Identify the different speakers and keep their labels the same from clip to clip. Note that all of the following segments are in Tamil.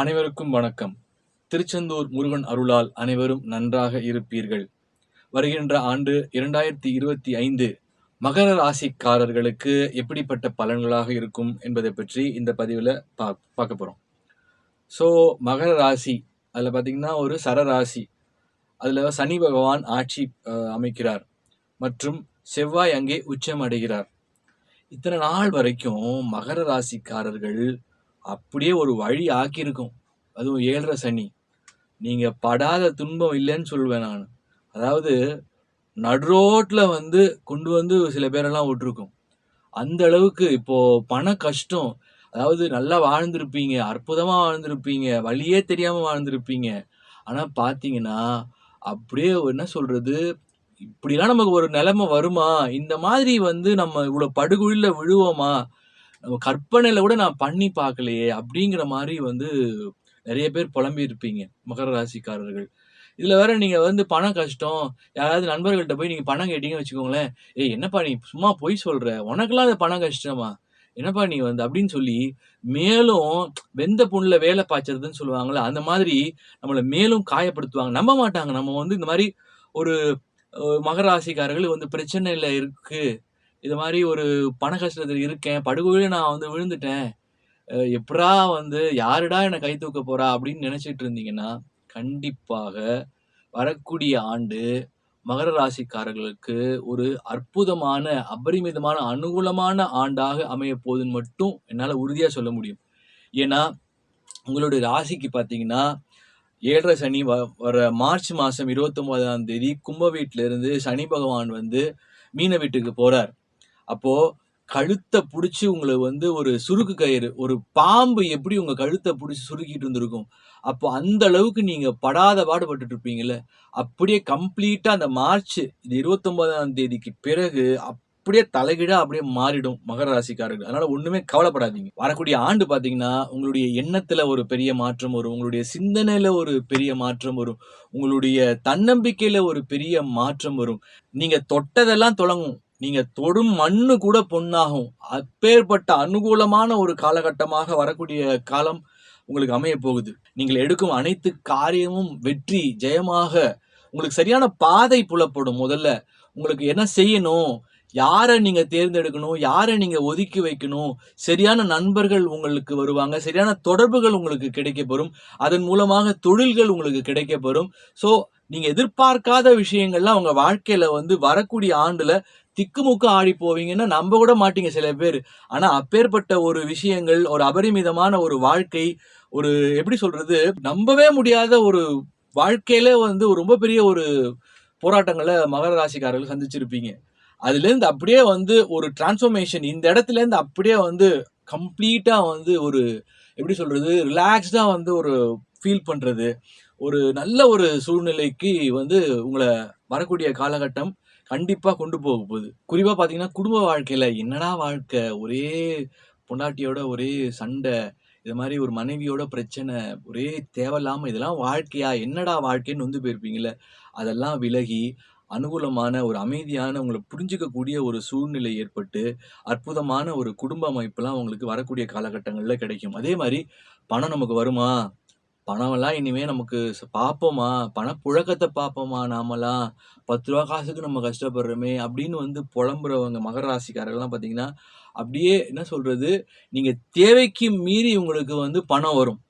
Speaker 1: அனைவருக்கும் வணக்கம். திருச்செந்தூர் முருகன் அருளால் அனைவரும் நன்றாக இருப்பீர்கள். வருகின்ற ஆண்டு இரண்டாயிரத்தி இருபத்தி ஐந்து மகர ராசிக்காரர்களுக்கு எப்படிப்பட்ட பலன்களாக இருக்கும் என்பதை பற்றி இந்த பதிவில் பா பார்க்க போகிறோம் ஸோ மகர ராசி அதில் பார்த்திங்கன்னா ஒரு சரராசி அதில் சனி பகவான் ஆட்சி அமைக்கிறார் மற்றும் செவ்வாய் அங்கே உச்சம் அடைகிறார். இத்தனை நாள் வரைக்கும் மகர ராசிக்காரர்கள் அப்படியே ஒரு வழி ஆக்கியிருக்கும். அதுவும் ஏழரை சனி. நீங்கள் படாத துன்பம் இல்லைன்னு சொல்லுவேன் நான். அதாவது நடுரோட்டில் வந்து கொண்டு வந்து சில பேரெல்லாம் விட்டுருக்கும். அந்த அளவுக்கு இப்போது பண கஷ்டம். அதாவது நல்லா வாழ்ந்திருப்பீங்க அற்புதமாக வாழ்ந்திருப்பீங்க வழியே தெரியாமல் வாழ்ந்திருப்பீங்க. ஆனால் பார்த்தீங்கன்னா அப்படியே என்ன சொல்கிறது இப்படிலாம் நமக்கு ஒரு நிலைமை வருமா? இந்த மாதிரி வந்து நம்ம இவ்வளோ படுகுழியில் விழுவோமா? நம்ம கற்பனையில கூட நான் பண்ணி பார்க்கலையே அப்படிங்கிற மாதிரி வந்து நிறைய பேர் புலம்பி இருப்பீங்க மகர ராசிக்காரர்கள். இதுல வேற நீங்க வந்து பணம் கஷ்டம் யாராவது நண்பர்கள்ட்ட போய் நீங்க பணம் கேட்டீங்கன்னு வச்சுக்கோங்களேன் ஏய் என்னப்பா நீ சும்மா பொய் சொல்ற? உனக்கெல்லாம் அது பணம் கஷ்டமா? என்னப்பா நீ வந்து? அப்படின்னு சொல்லி மேலும் வெந்த புண்ணில் வேலை பாய்ச்சறதுன்னு சொல்லுவாங்கல்ல அந்த மாதிரி நம்மளை மேலும் காயப்படுத்துவாங்க. நம்ப மாட்டாங்க. நம்ம வந்து இந்த மாதிரி ஒரு மகராசிக்காரர்கள் வந்து பிரச்சனையில் இருக்குது இது மாதிரி ஒரு பண கஷ்டத்தில் இருக்கேன் படுகொழில நான் வந்து விழுந்துட்டேன். எப்படா வந்து யாருடா என்னை கை தூக்க போறா அப்படின்னு நினைச்சிட்டு இருந்தீங்கன்னா கண்டிப்பாக வரக்கூடிய ஆண்டு மகர ராசிக்காரர்களுக்கு ஒரு அற்புதமான அபரிமிதமான அனுகூலமான ஆண்டாக அமைய போகுதுன்னு மட்டும் என்னால் உறுதியாக சொல்ல முடியும். ஏன்னா உங்களுடைய ராசிக்கு பார்த்தீங்கன்னா ஏழரை சனி வ வர மார்ச் மாதம் இருபத்தொம்போதாம் தேதி கும்ப வீட்டிலேருந்து சனி பகவான் வந்து மீன வீட்டுக்கு போகிறார் அப்போ கழுத்தை பிடிச்சி உங்களை வந்து ஒரு சுருக்கு கயிறு ஒரு பாம்பு எப்படி உங்க கழுத்தை பிடிச்சி சுருக்கிட்டு இருந்திருக்கும்? அப்போ அந்த அளவுக்கு நீங்க படாத பாடுபட்டு இருப்பீங்கல்ல? அப்படியே கம்ப்ளீட்டா அந்த மார்ச் இது இருபத்தொன்பதாம் தேதிக்கு பிறகு அப்படியே தலைகீழா அப்படியே மாறிடும் மகர ராசிக்காரர்கள். அதனால ஒண்ணுமே கவலைப்படாதீங்க. வரக்கூடிய ஆண்டு பாத்தீங்கன்னா உங்களுடைய எண்ணத்துல ஒரு பெரிய மாற்றம் வரும். உங்களுடைய சிந்தனையில ஒரு பெரிய மாற்றம் வரும். உங்களுடைய தன்னம்பிக்கையில ஒரு பெரிய மாற்றம் வரும். நீங்க தொட்டதெல்லாம் தொடங்கும். நீங்கள் தொடும் மண்ணு கூட பொன்னாகும். அப்பேற்பட்ட அனுகூலமான ஒரு காலகட்டமாக வரக்கூடிய காலம் உங்களுக்கு அமைய போகுது. நீங்கள் எடுக்கும் அனைத்து காரியமும் வெற்றி ஜெயமாக உங்களுக்கு சரியான பாதை புலப்படும். முதல்ல உங்களுக்கு என்ன செய்யணும்? யாரை நீங்கள் தேர்ந்தெடுக்கணும்? யாரை நீங்கள் ஒதுக்கி வைக்கணும்? சரியான நண்பர்கள் உங்களுக்கு வருவாங்க. சரியான தொடர்புகள் உங்களுக்கு கிடைக்க பெறும் அதன் மூலமாக தொழில்கள் உங்களுக்கு கிடைக்க பெறும் ஸோ நீங்க எதிர்பார்க்காத விஷயங்கள்லாம் உங்க வாழ்க்கையில வந்து வரக்கூடிய ஆண்டுல திக்குமுக்கு ஆடி போவீங்கன்னு நம்ப கூட மாட்டீங்க சில பேர். ஆனா அப்பேற்பட்ட ஒரு விஷயங்கள் ஒரு அபரிமிதமான ஒரு வாழ்க்கை ஒரு எப்படி சொல்றது நம்பவே முடியாத ஒரு வாழ்க்கையில வந்து ஒரு ரொம்ப பெரிய ஒரு போராட்டங்களை மகர ராசிக்காரர்கள் சந்திச்சிருப்பீங்க. அதுலேருந்து அப்படியே வந்து ஒரு டிரான்ஸ்ஃபர்மேஷன் இந்த இடத்துலேருந்து அப்படியே வந்து கம்ப்ளீட்டாக வந்து ஒரு எப்படி சொல்கிறது ரிலாக்ஸ்டாக வந்து ஒரு ஃபீல் பண்ணுறது ஒரு நல்ல ஒரு சூழ்நிலைக்கு வந்து உங்களை வரக்கூடிய காலகட்டம் கண்டிப்பாக கொண்டு போக போகுது. குறிப்பாக பார்த்தீங்கன்னா குடும்ப வாழ்க்கையில் என்னடா வாழ்க்கை? ஒரே பொண்டாட்டியோட ஒரே சண்டை இது மாதிரி ஒரு மனைவியோட பிரச்சனை ஒரே தேவையில்லாமல் இதெல்லாம் வாழ்க்கையா? என்னடா வாழ்க்கைன்னு வந்து போயிருப்பீங்களே அதெல்லாம் விலகி அனுகூலமான ஒரு அமைதியான உங்களை புரிஞ்சுக்கக்கூடிய ஒரு சூழ்நிலை ஏற்பட்டு அற்புதமான ஒரு குடும்ப அமைப்பெல்லாம் உங்களுக்கு வரக்கூடிய காலகட்டங்களில் கிடைக்கும். அதே மாதிரி பணம் நமக்கு வருமா? பணமெல்லாம் இனிமே நமக்கு ச- பார்ப்போமா பணப்புழக்கத்தை பார்ப்போமா நாமெல்லாம்? பத்து ரூபா காசுக்கு நம்ம கஷ்டப்படுறோமே அப்படின்னு வந்து புலம்புறவங்க மகர ராசிக்காரர்கள்லாம் பார்த்தீங்கன்னா அப்படியே என்ன சொல்றது? நீங்க தேவைக்கு மீறி உங்களுக்கு வந்து பணம் வரும்.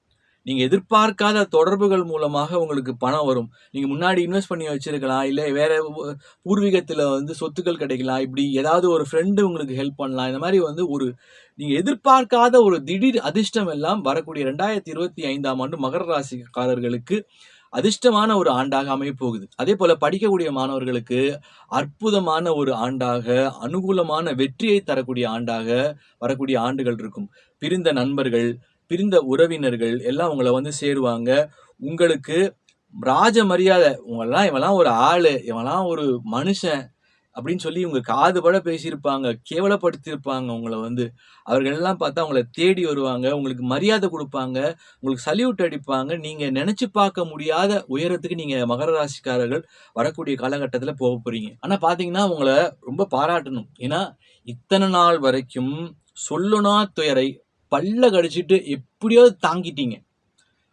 Speaker 1: நீங்கள் எதிர்பார்க்காத தொடர்புகள் மூலமாக உங்களுக்கு பணம் வரும். நீங்கள் முன்னாடி இன்வெஸ்ட் பண்ணி வச்சுருக்கலாம் இல்லை வேறு பூர்வீகத்தில் வந்து சொத்துக்கள் கிடைக்கலாம் இப்படி ஏதாவது ஒரு ஃப்ரெண்டு உங்களுக்கு ஹெல்ப் பண்ணலாம். இந்த மாதிரி வந்து ஒரு நீங்கள் எதிர்பார்க்காத ஒரு திடீர் அதிர்ஷ்டம் எல்லாம் வரக்கூடிய ரெண்டாயிரத்தி இருபத்தி ஐந்தாம் ஆண்டு மகர ராசிக்காரர்களுக்கு அதிர்ஷ்டமான ஒரு ஆண்டாக அமைய போகுது அதே போல படிக்கக்கூடிய மாணவர்களுக்கு அற்புதமான ஒரு ஆண்டாக அனுகூலமான வெற்றியை தரக்கூடிய ஆண்டாக வரக்கூடிய ஆண்டுகள் இருக்கும். பிரிந்த நண்பர்கள் பிரிந்த உறவினர்கள் எல்லாம் உங்களை வந்து சேருவாங்க. உங்களுக்கு ராஜ மரியாதை உங்களெல்லாம் இவெல்லாம் ஒரு ஆளு இவெல்லாம் ஒரு மனுஷன் அப்படின்னு சொல்லி இவங்க காது பட பேசியிருப்பாங்க கேவலப்படுத்தியிருப்பாங்க உங்களை வந்து. அவர்கள் எல்லாம் பார்த்தா உங்களை தேடி வருவாங்க உங்களுக்கு மரியாதை கொடுப்பாங்க உங்களுக்கு சல்யூட் அடிப்பாங்க. நீங்கள் நினச்சி பார்க்க முடியாத உயரத்துக்கு நீங்கள் மகர ராசிக்காரர்கள் வரக்கூடிய காலகட்டத்தில் போக போகிறீங்க ஆனால் பார்த்தீங்கன்னா உங்களை ரொம்ப பாராட்டணும். ஏன்னா இத்தனை நாள் வரைக்கும் சொல்லுனா துயரை பல்ல கடிச்சிட்டு எப்படியாவது தாங்கிட்டீங்க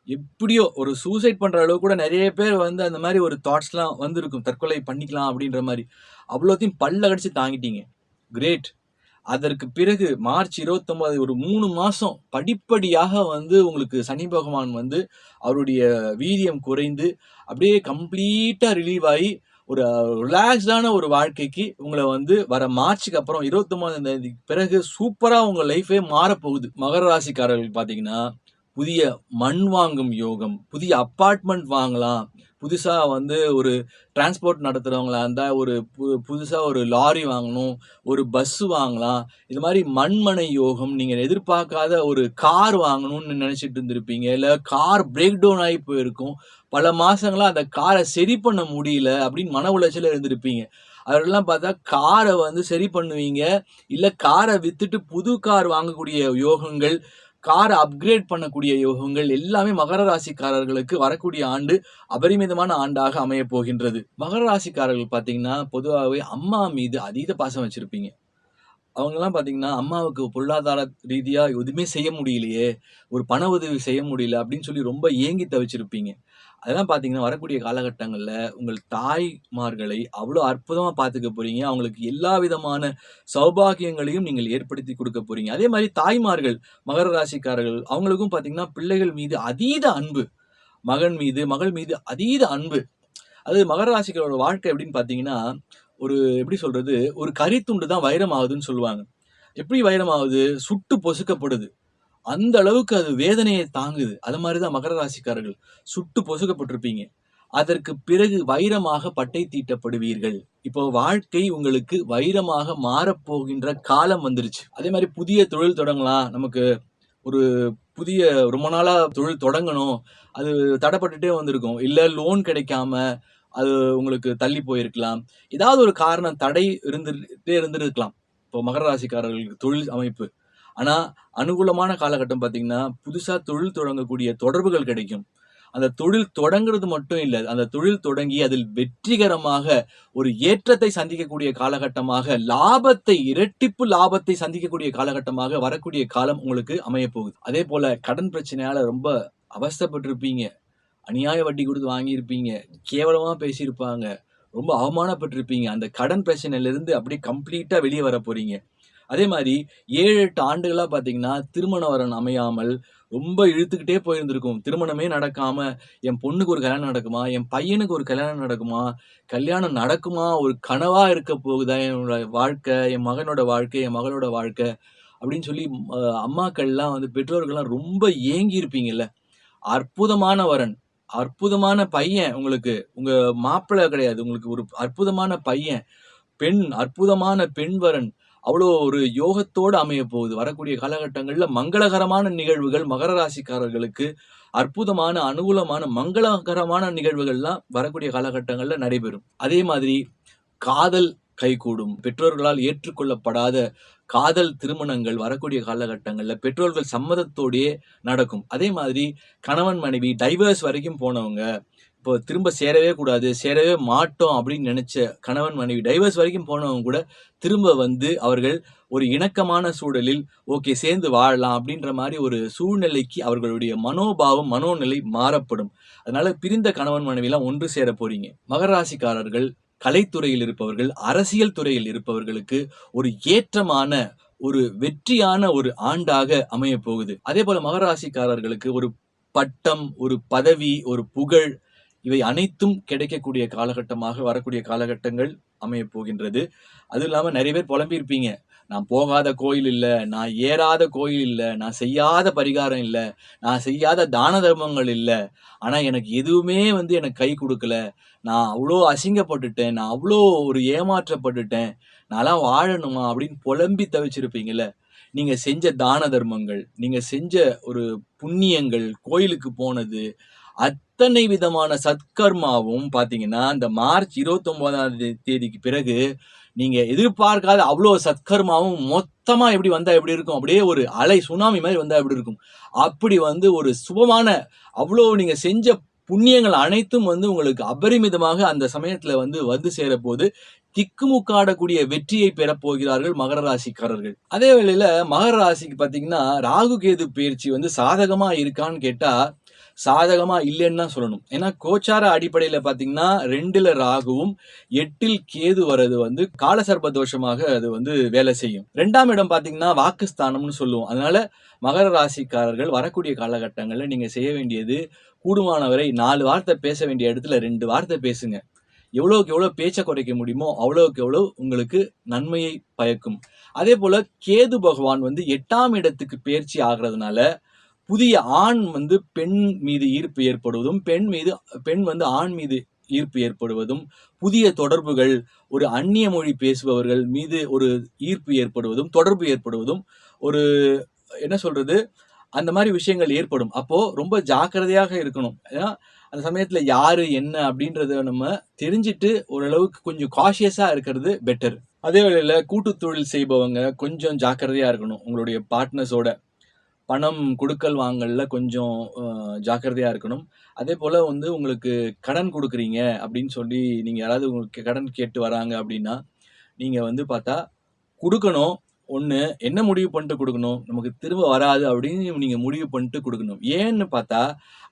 Speaker 1: எப்படியோ ஒரு சூசைட் பண்ணுற அளவு கூட நிறைய பேர் வந்து அந்த மாதிரி ஒரு தாட்ஸ்லாம் வந்திருக்கும். தற்கொலை பண்ணிக்கலாம் அப்படின்ற மாதிரி அவ்வளோத்தையும் பல்ல கடிச்சு தாங்கிட்டீங்க. கிரேட். அதற்கு பிறகு மார்ச் 29 ஒரு மூணு மாதம் படிப்படியாக வந்து உங்களுக்கு சனி பகவான் வந்து அவருடைய வீரியம் குறைந்து, அப்படியே கம்ப்ளீட்டாக ரிலீவ் ஆகி ஒரு ரிலாக்ஸ்டான ஒரு வாழ்க்கைக்கு உங்களை வந்து வர மார்ச்சுக்கு அப்புறம் 29ஆம் தேதிக்கு பிறகு சூப்பராக உங்கள் லைஃபே மாறப்போகுது. மகர ராசிக்காரர்கள் பார்த்தீங்கன்னா, புதிய மண் வாங்கும் யோகம், புதிய அப்பார்ட்மெண்ட் வாங்கலாம். புதுசாக வந்து ஒரு டிரான்ஸ்போர்ட் நடத்துகிறவங்களா இருந்தால் ஒரு பு புதுசாக ஒரு லாரி வாங்கணும், ஒரு பஸ்ஸு வாங்கலாம். இது மாதிரி மண்மனை யோகம், நீங்கள் எதிர்பார்க்காத ஒரு கார் வாங்கணும்னு நினச்சிட்டு இருந்திருப்பீங்க. இல்லை கார் பிரேக் டவுன் ஆகி போயிருக்கும். பல மாதங்களாக அந்த காரை சரி பண்ண முடியல அப்படின்னு மன உளைச்சல்ல இருந்திருப்பீங்க. அதெல்லாம் பார்த்தா காரை வந்து சரி பண்ணுவீங்க. இல்லை காரை விற்றுட்டு புது கார் வாங்கக்கூடிய யோகங்கள், காரை அப்கிரேட் பண்ணக்கூடிய யோகங்கள் எல்லாமே மகர ராசிக்காரர்களுக்கு வரக்கூடிய ஆண்டு அபரிமிதமான ஆண்டாக அமையப் போகின்றது. மகர ராசிக்காரர்கள் பார்த்தீங்கன்னா, பொதுவாகவே அம்மா மீது அதீத பாசம் வச்சிருப்பீங்க. அவங்கெல்லாம் பார்த்தீங்கன்னா, அம்மாவுக்கு பொருளாதார ரீதியாக எதுவுமே செய்ய முடியலையே, ஒரு பண உதவி செய்ய முடியல அப்படின்னு சொல்லி ரொம்ப ஏங்கி தவிச்சிருப்பீங்க. அதெல்லாம் பார்த்தீங்கன்னா, வரக்கூடிய காலகட்டங்களில் உங்கள் தாய்மார்களை அவ்வளோ அற்புதமாக பார்த்துக்க போகிறீங்க அவங்களுக்கு எல்லா விதமான சௌபாகியங்களையும் நீங்கள் ஏற்படுத்தி கொடுக்க போகிறீங்க அதே மாதிரி தாய்மார்கள், மகர ராசிக்காரர்கள் அவங்களுக்கும் பார்த்தீங்கன்னா, பிள்ளைகள் மீது அதீத அன்பு. மகன் மீது, மகள் மீது அதீத அன்பு. அது மகர ராசிக்காரோட வாழ்க்கை எப்படின்னு பார்த்தீங்கன்னா, ஒரு எப்படி சொல்கிறது ஒரு கரித்துண்டு தான் வைரம் ஆகுதுன்னு சொல்லுவாங்க. எப்படி வைரம் ஆகுது? சுட்டு பொசுக்கப்படுது. அந்த அளவுக்கு அது வேதனையை தாங்குது. அது மாதிரி தான் மகர ராசிக்காரர்கள். சுட்டு பொசுக்கப்பட்டிருப்பீங்க. அதற்கு பிறகு வைரமாக பட்டை தீட்டப்படுவீர்கள். இப்போ வாழ்க்கை உங்களுக்கு வைரமாக மாறப்போகின்ற காலம் வந்துருச்சு. அதே மாதிரி புதிய தொழில் தொடங்கலாம். நமக்கு ஒரு புதிய ரொம்ப நாளாக தொழில் தொடங்கணும். அது தடப்பட்டுட்டே வந்திருக்கும். இல்லை லோன் கிடைக்காம, அது உங்களுக்கு தள்ளி போயிருக்கலாம். ஏதாவது ஒரு காரணம் தடை இருந்துட்டே இருந்திருக்கலாம். இப்போ மகர ராசிக்காரர்களுக்கு தொழில் அமைப்பு. ஆனால் அனுகூலமான காலகட்டம் பார்த்தீங்கன்னா, புதுசாக தொழில் தொடங்கக்கூடிய தொடர்புகள் கிடைக்கும். அந்த தொழில் தொடங்குறது மட்டும் இல்லை அந்த தொழில் தொடங்கி அதில் வெற்றிகரமாக ஒரு ஏற்றத்தை சந்திக்கக்கூடிய காலகட்டமாக, லாபத்தை இரட்டிப்பு லாபத்தை சந்திக்கக்கூடிய காலகட்டமாக வரக்கூடிய காலம் உங்களுக்கு அமையப் போகுது. அதேபோல கடன் பிரச்சனையால ரொம்ப அவஸ்தைப்பட்டிருப்பீங்க. அநியாய வட்டி கொடுத்து வாங்கியிருப்பீங்க. கேவலமாக பேசியிருப்பாங்க. ரொம்ப அவமானப்பட்டிருப்பீங்க. அந்த கடன் பிரச்சனையிலேருந்து அப்படியே கம்ப்ளீட்டாக வெளியே வர போகிறீங்க அதே மாதிரி ஏழு எட்டு ஆண்டுகளாக பார்த்தீங்கன்னா, திருமண வரன் அமையாமல் ரொம்ப இழுத்துக்கிட்டே போயிருந்திருக்கும். திருமணமே நடக்காமல் என் பொண்ணுக்கு ஒரு கல்யாணம் நடக்குமா? என் பையனுக்கு ஒரு கல்யாணம் நடக்குமா? கல்யாணம் நடக்குமா? ஒரு கனவாக இருக்க போகுதா என்னோட வாழ்க்கை, என் மகனோட வாழ்க்கை, என் மகளோட வாழ்க்கை அப்படின்னு சொல்லி அம்மாக்கள்லாம் வந்து பெற்றோர்கள்லாம் ரொம்ப ஏங்கி இருப்பீங்கல்ல. அற்புதமான வரன், அற்புதமான பையன் உங்களுக்கு. உங்க மாப்பிள்ளை கிடையாது. உங்களுக்கு ஒரு அற்புதமான பையன். பெண், அற்புதமான பெண் வரன். அவ்வளோ ஒரு யோகத்தோடு அமைய போகுது. வரக்கூடிய காலகட்டங்களில் மங்களகரமான நிகழ்வுகள் மகர ராசிக்காரர்களுக்கு அற்புதமான, அனுகூலமான, மங்களகரமான நிகழ்வுகள்லாம் வரக்கூடிய காலகட்டங்களில் நடைபெறும். அதே மாதிரி காதல் கைகூடும். பெற்றோர்களால் ஏற்றுக்கொள்ளப்படாத காதல் திருமணங்கள் வரக்கூடிய காலகட்டங்களில் பெற்றோர்கள் சம்மதத்தோடையே நடக்கும். அதே மாதிரி கணவன், மனைவி டைவர்ஸ் வரைக்கும் போனவங்க, இப்போ திரும்ப சேரவே கூடாது, சேரவே மாட்டோம் அப்படின்னு நினச்ச கணவன், மனைவி டைவர்ஸ் வரைக்கும் போனவங்க கூட திரும்ப வந்து அவர்கள் ஒரு இணக்கமான சூழலில் ஓகே சேர்ந்து வாழலாம் அப்படின்ற மாதிரி ஒரு சூழ்நிலைக்கு அவர்களுடைய மனோபாவம், மனோநிலை மாறப்படும். அதனால பிரிந்த கணவன், மனைவிலாம் ஒன்று சேரப் போறீங்க. மகர ராசிக்காரர்கள் கலைத்துறையில் இருப்பவர்கள், அரசியல் துறையில் இருப்பவர்களுக்கு ஒரு ஏற்றமான, ஒரு வெற்றியான ஒரு ஆண்டாக அமைய போகுது. அதே போல மகராசிக்காரர்களுக்கு ஒரு பட்டம், ஒரு பதவி, ஒரு புகழ் இவை அனைத்தும் கிடைக்கக்கூடிய காலகட்டமாக வரக்கூடிய காலகட்டங்கள் அமைய போகின்றது. அதுவும் இல்லாமல் நிறைய பேர் புலம்பியிருப்பீங்க. நான் போகாத கோயில் இல்லை நான் ஏறாத கோயில் இல்லை நான் செய்யாத பரிகாரம் இல்லை நான் செய்யாத தான தர்மங்கள் இல்லை ஆனால் எனக்கு எதுவுமே வந்து எனக்கு கை கொடுக்கல நான் அவ்வளோ அசிங்கப்பட்டுட்டேன். நான் அவ்வளோ ஒரு ஏமாற்றப்பட்டுட்டேன். நான்லாம் வாழணுமா? அப்படின்னு புலம்பி தவிச்சிருப்பீங்கள நீங்கள் செஞ்ச தான தர்மங்கள், நீங்கள் செஞ்ச ஒரு புண்ணியங்கள், கோயிலுக்கு போனது, அத்தனை விதமான சத்கர்மாவும் பார்த்தீங்கன்னா, இந்த மார்ச் இருபத்தொம்போதாம் தேதிக்கு பிறகு நீங்கள் எதிர்பார்க்காத அவ்வளோ சத்கர்மாவும் மொத்தமாக எப்படி வந்தால் எப்படி இருக்கும்? அப்படியே ஒரு அலை சுனாமி மாதிரி வந்தால் எப்படி இருக்கும்? அப்படி வந்து ஒரு சுபமான அவ்வளோ நீங்கள் செஞ்ச புண்ணியங்கள் அனைத்தும் வந்து உங்களுக்கு அபரிமிதமாக அந்த சமயத்தில் வந்து வந்து சேரப்போது. திக்குமுக்காடக்கூடிய வெற்றியை பெறப்போகிறார்கள் மகர ராசிக்காரர்கள். அதே வேளையில் மகர ராசிக்கு பார்த்தீங்கன்னா, ராகு கேது பயிற்சி வந்து சாதகமாக இருக்கான்னு கேட்டால் சாதகமாக இல்லைன்னு தான் சொல்லணும். ஏன்னா கோச்சார அடிப்படையில் பார்த்தீங்கன்னா ரெண்டில் ராகுவும் எட்டில் கேது வர்றது வந்து காலசர்ப தோஷமாக அது வந்து வேலை செய்யும். ரெண்டாம் இடம் பார்த்தீங்கன்னா வாக்குஸ்தானம்னு சொல்லுவோம். அதனால மகர ராசிக்காரர்கள் வரக்கூடிய காலகட்டங்களில் நீங்கள் செய்ய வேண்டியது கூடுமானவரை நாலு வார்த்தை பேச வேண்டிய இடத்துல ரெண்டு வார்த்தை பேசுங்க. எவ்வளோக்கு எவ்வளோ பேச்சை குறைக்க முடியுமோ அவ்வளோக்கு எவ்வளோ உங்களுக்கு நன்மையை பயக்கும். அதே போல கேது பகவான் வந்து எட்டாம் இடத்துக்கு பயிற்சி ஆகிறதுனால புதிய ஆண் வந்து பெண் மீது ஈர்ப்பு ஏற்படுவதும் பெண் மீது பெண் வந்து ஆண் மீது ஈர்ப்பு ஏற்படுவதும் புதிய தொடர்புகள் ஒரு அந்நிய மொழி பேசுபவர்கள் மீது ஒரு ஈர்ப்பு ஏற்படுவதும் தொடர்பு ஏற்படுவதும் ஒரு என்ன சொல்றது அந்த மாதிரி விஷயங்கள் ஏற்படும். அப்போ ரொம்ப ஜாக்கிரதையாக இருக்கணும். ஏன்னா அந்த சமயத்துல யாரு என்ன அப்படின்றத நம்ம தெரிஞ்சுட்டு ஓரளவுக்கு கொஞ்சம் காஷியஸா இருக்கிறது பெட்டர் அதே வேளையில கூட்டு தொழில் செய்பவங்க கொஞ்சம் ஜாக்கிரதையா இருக்கணும். உங்களுடைய பார்ட்னர்ஸோட பணம் கொடுக்கல் வாங்கல்ல கொஞ்சம் ஜாக்கிரதையாக ஜாக்கிரதையா இருக்கணும். அதே போல வந்து உங்களுக்கு கடன் கொடுக்குறீங்க அப்படின்னு சொல்லி நீங்க யாராவது உங்களுக்கு கடன் கேட்டு வராங்க அப்படின்னா நீங்க வந்து பார்த்தா கொடுக்கணும். ஒன்று என்ன முடிவு பண்ணிட்டு கொடுக்கணும்? நமக்கு திரும்ப வராது அப்படின்னு நீங்கள் முடிவு பண்ணிட்டு கொடுக்கணும். ஏன்னு பார்த்தா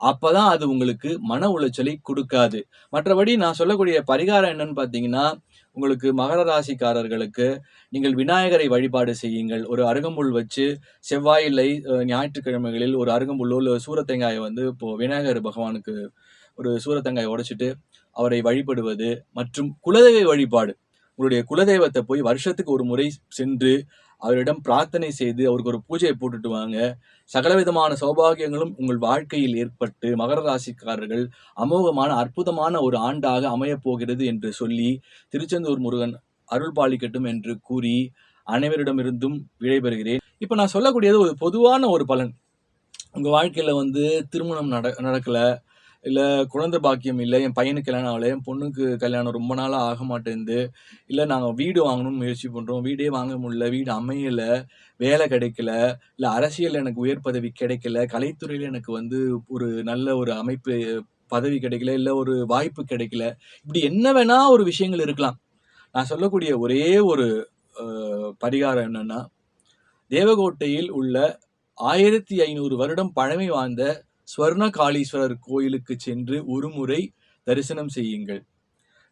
Speaker 1: அப்போ தான் அது உங்களுக்கு மன உளைச்சலை கொடுக்காது. மற்றபடி நான் சொல்லக்கூடிய பரிகாரம் என்னன்னு பார்த்தீங்கன்னா உங்களுக்கு மகர ராசிக்காரர்களுக்கு நீங்கள் விநாயகரை வழிபாடு செய்யுங்கள். ஒரு அருகம்புல் வச்சு செவ்வாயிலை ஞாயிற்றுக்கிழமைகளில் ஒரு அருகம்புல்லோ இல்லை சூரத்தேங்காயை வந்து இப்போ விநாயகர் பகவானுக்கு ஒரு சூரத்தங்காயை உடைச்சிட்டு அவரை வழிபடுவது மற்றும் குலதெய்வ வழிபாடு. உங்களுடைய குலதெய்வத்தை போய் வருஷத்துக்கு ஒரு முறை சென்று அவரிடம் பிரார்த்தனை செய்து அவருக்கு ஒரு பூஜையை போட்டுட்டு வாங்க. சகலவிதமான சௌபாகியங்களும் உங்கள் வாழ்க்கையில் ஏற்பட்டு மகர ராசிக்காரர்கள் அமோகமான அற்புதமான ஒரு ஆண்டாக அமையப் போகிறது என்று சொல்லி திருச்செந்தூர் முருகன் அருள் பாலிக்கட்டும் என்று கூறி அனைவரிடமிருந்தும் விடைபெறுகிறேன். இப்போ நான் சொல்லக்கூடியது ஒரு பொதுவான ஒரு பலன். உங்கள் வாழ்க்கையில் வந்து திருமணம் நட நடக்கல. இல்லை குழந்தை பாக்கியம் இல்லை என் பையனுக்கு கல்யாணம் ஆகலை என் பொண்ணுக்கு கல்யாணம் ரொம்ப நாளாக ஆக மாட்டேங்குது இல்லை நாங்கள் வீடு வாங்கணும்னு முயற்சி பண்ணுறோம் வீடே வாங்க முடியல வீடு அமையல வேலை கிடைக்கல இல்லை அரசியல் எனக்கு உயர் பதவி கிடைக்கல கலைத்துறையில் எனக்கு வந்து ஒரு நல்ல ஒரு அமைப்பு பதவி கிடைக்கல இல்லை ஒரு வாய்ப்பு கிடைக்கல இப்படி என்ன வேணா ஒரு விஷயங்கள் இருக்கலாம். நான் சொல்லக்கூடிய ஒரே ஒரு பரிகாரம் என்னன்னா தேவகோட்டையில் உள்ள ஆயிரத்தி ஐநூறு வருடம் பழமை வாய்ந்த ஸ்வர்ண காளீஸ்வரர் கோயிலுக்கு சென்று ஒருமுறை தரிசனம் செய்யுங்கள்.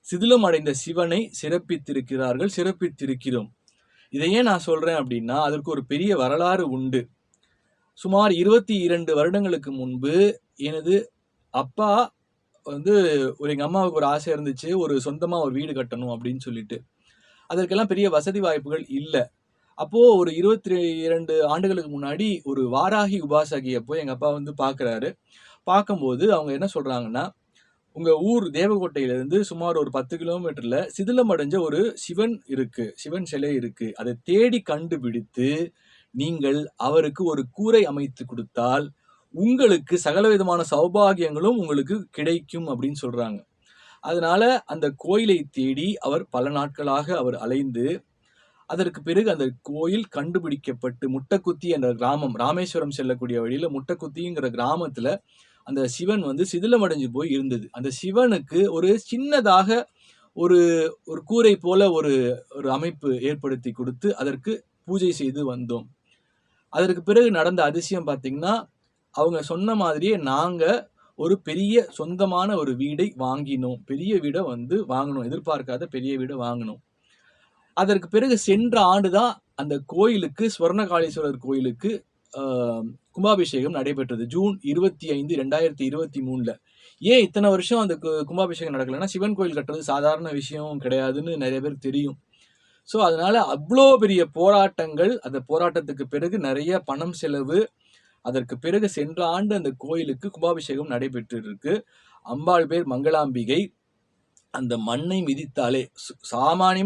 Speaker 1: சிதிலம் அடைந்த சிவனை சிறப்பித்திருக்கிறார்கள் சிறப்பித்திருக்கிறோம். இதை ஏன் நான் சொல்றேன் அப்படின்னா அதற்கு ஒரு பெரிய வரலாறு உண்டு. சுமார் இருபத்தி இரண்டு வருடங்களுக்கு முன்பு எனது அப்பா வந்து ஒரு எங்கள் அம்மாவுக்கு ஒரு ஆசை இருந்துச்சு ஒரு சொந்தமாக ஒரு வீடு கட்டணும் அப்படின்னு சொல்லிட்டு. அதற்கெல்லாம் பெரிய வசதி வாய்ப்புகள் இல்லை. அப்போது ஒரு இருபத்தி இரண்டு ஆண்டுகளுக்கு முன்னாடி ஒரு வாராகி உபாசகியை போய் எங்கள் அப்பா வந்து பார்க்குறாரு பார்க்கும்போது அவங்க என்ன சொல்கிறாங்கன்னா உங்கள் ஊர் தேவகோட்டையிலேருந்து சுமார் ஒரு பத்து கிலோமீட்டரில் சிதிலம் அடைஞ்ச ஒரு சிவன் இருக்குது சிவன் சிலை இருக்குது அதை தேடி கண்டுபிடித்து நீங்கள் அவருக்கு ஒரு கூரை அமைத்து கொடுத்தால் உங்களுக்கு சகல விதமான சௌபாகியங்களும் உங்களுக்கு கிடைக்கும் அப்படின்னு சொல்கிறாங்க அதனால அந்த கோயிலை தேடி அவர் பல நாட்களாக அவர் அலைந்து அதற்கு பிறகு அந்த கோயில் கண்டுபிடிக்கப்பட்டு முட்டக்குத்தி என்ற கிராமம் ராமேஸ்வரம் செல்லக்கூடிய வழியில முட்டக்குத்திங்கிற கிராமத்துல அந்த சிவன் வந்து சிதிலமடைஞ்சு போய் இருந்தது. அந்த சிவனுக்கு ஒரு சின்னதாக ஒரு ஒரு கூரை போல ஒரு ஒரு அமைப்பு ஏற்படுத்தி கொடுத்து அதற்கு பூஜை செய்து வந்தோம். அதற்கு பிறகு நடந்த அதிசயம் பார்த்தீங்கன்னா அவங்க சொன்ன மாதிரியே நாங்க ஒரு பெரிய சொந்தமான ஒரு வீடை வாங்கினோம். பெரிய வீடை வந்து வாங்கினோம். எதிர்பார்க்காத பெரிய வீடை வாங்கினோம். அதற்கு பிறகு சென்ற ஆண்டுதான் அந்த கோயிலுக்கு ஸ்வர்ணகாளீஸ்வரர் கோயிலுக்கு கும்பாபிஷேகம் நடைபெற்றது. ஜூன் இருபத்தி ஐந்து ரெண்டாயிரத்தி இருபத்தி மூணில். ஏன் இத்தனை வருஷம் அந்த கும்பாபிஷேகம் நடக்கலைன்னா சிவன் கோயில் கட்டுறது சாதாரண விஷயம் கிடையாதுன்னு நிறைய பேர் தெரியும். ஸோ அதனால அவ்வளோ பெரிய போராட்டங்கள் அந்த போராட்டத்துக்கு பிறகு நிறைய பணம் செலவு அதற்கு பிறகு சென்ற ஆண்டு அந்த கோயிலுக்கு கும்பாபிஷேகம் நடைபெற்று இருக்கு அம்பாள் பேர் மங்களாம்பிகை. அந்த மண்ணை மிதித்தாலே சு-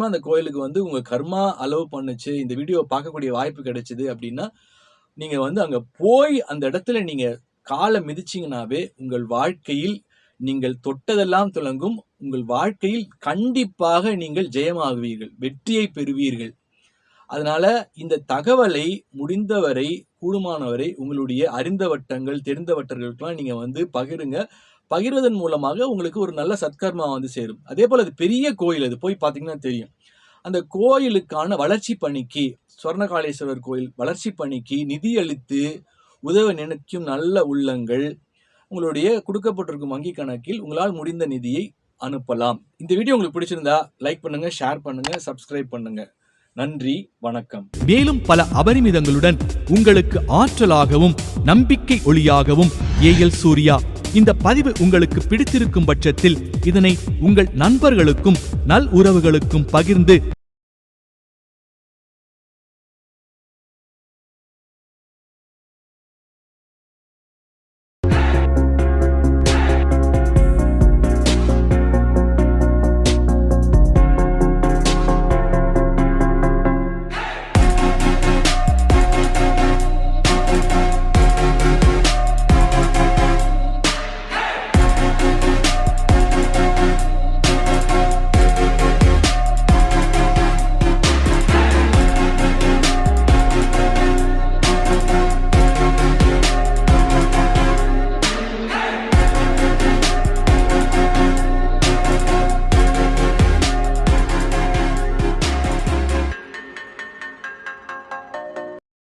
Speaker 1: அந்த கோயிலுக்கு வந்து உங்கள் கர்மா அளவு பண்ணுச்சு இந்த வீடியோவை பார்க்கக்கூடிய வாய்ப்பு கிடைச்சிது அப்படின்னா நீங்கள் வந்து அங்கே போய் அந்த இடத்துல நீங்கள் காலை மிதிச்சிங்கனாவே உங்கள் வாழ்க்கையில் நீங்கள் தொட்டதெல்லாம் துலங்கும் உங்கள் வாழ்க்கையில் கண்டிப்பாக நீங்கள் ஜெயமாகுவீர்கள் வெற்றியை பெறுவீர்கள். அதனால் இந்த தகவலை முடிந்தவரை கூடுமானவரை உங்களுடைய அறிந்த வட்டங்கள் தெரிந்த வட்டங்களுக்கெல்லாம் நீங்கள் வந்து பகிருங்க. பகிர்வதன் மூலமாக உங்களுக்கு ஒரு நல்ல சத்கர்மா வந்து சேரும். அதே போல் அது பெரிய கோயில் அது போய் பார்த்தீங்கன்னா தெரியும். அந்த கோயிலுக்கான வளர்ச்சி பணிக்கு ஸ்வர்ணகாளேஸ்வரர் கோயில் வளர்ச்சி பணிக்கு நிதியளித்து உதவ நினைக்கும் நல்ல உள்ளங்கள் உங்களுடைய கொடுக்கப்பட்டிருக்கும் வங்கி கணக்கில் உங்களால் முடிந்த நிதியை அனுப்பலாம். இந்த வீடியோ உங்களுக்கு பிடிச்சிருந்தா லைக் பண்ணுங்க ஷேர் பண்ணுங்க சப்ஸ்கிரைப் பண்ணுங்க. நன்றி வணக்கம்.
Speaker 2: மேலும் பல அபரிமிதங்களுடன் உங்களுக்கு ஆற்றலாகவும் நம்பிக்கை ஒளியாகவும் ஏஎல் சூர்யா இந்த பதிவு உங்களுக்கு பிடித்திருக்கும் பட்சத்தில் இதனை உங்கள் நண்பர்களுக்கும் நல் உறவுகளுக்கும் பகிர்ந்து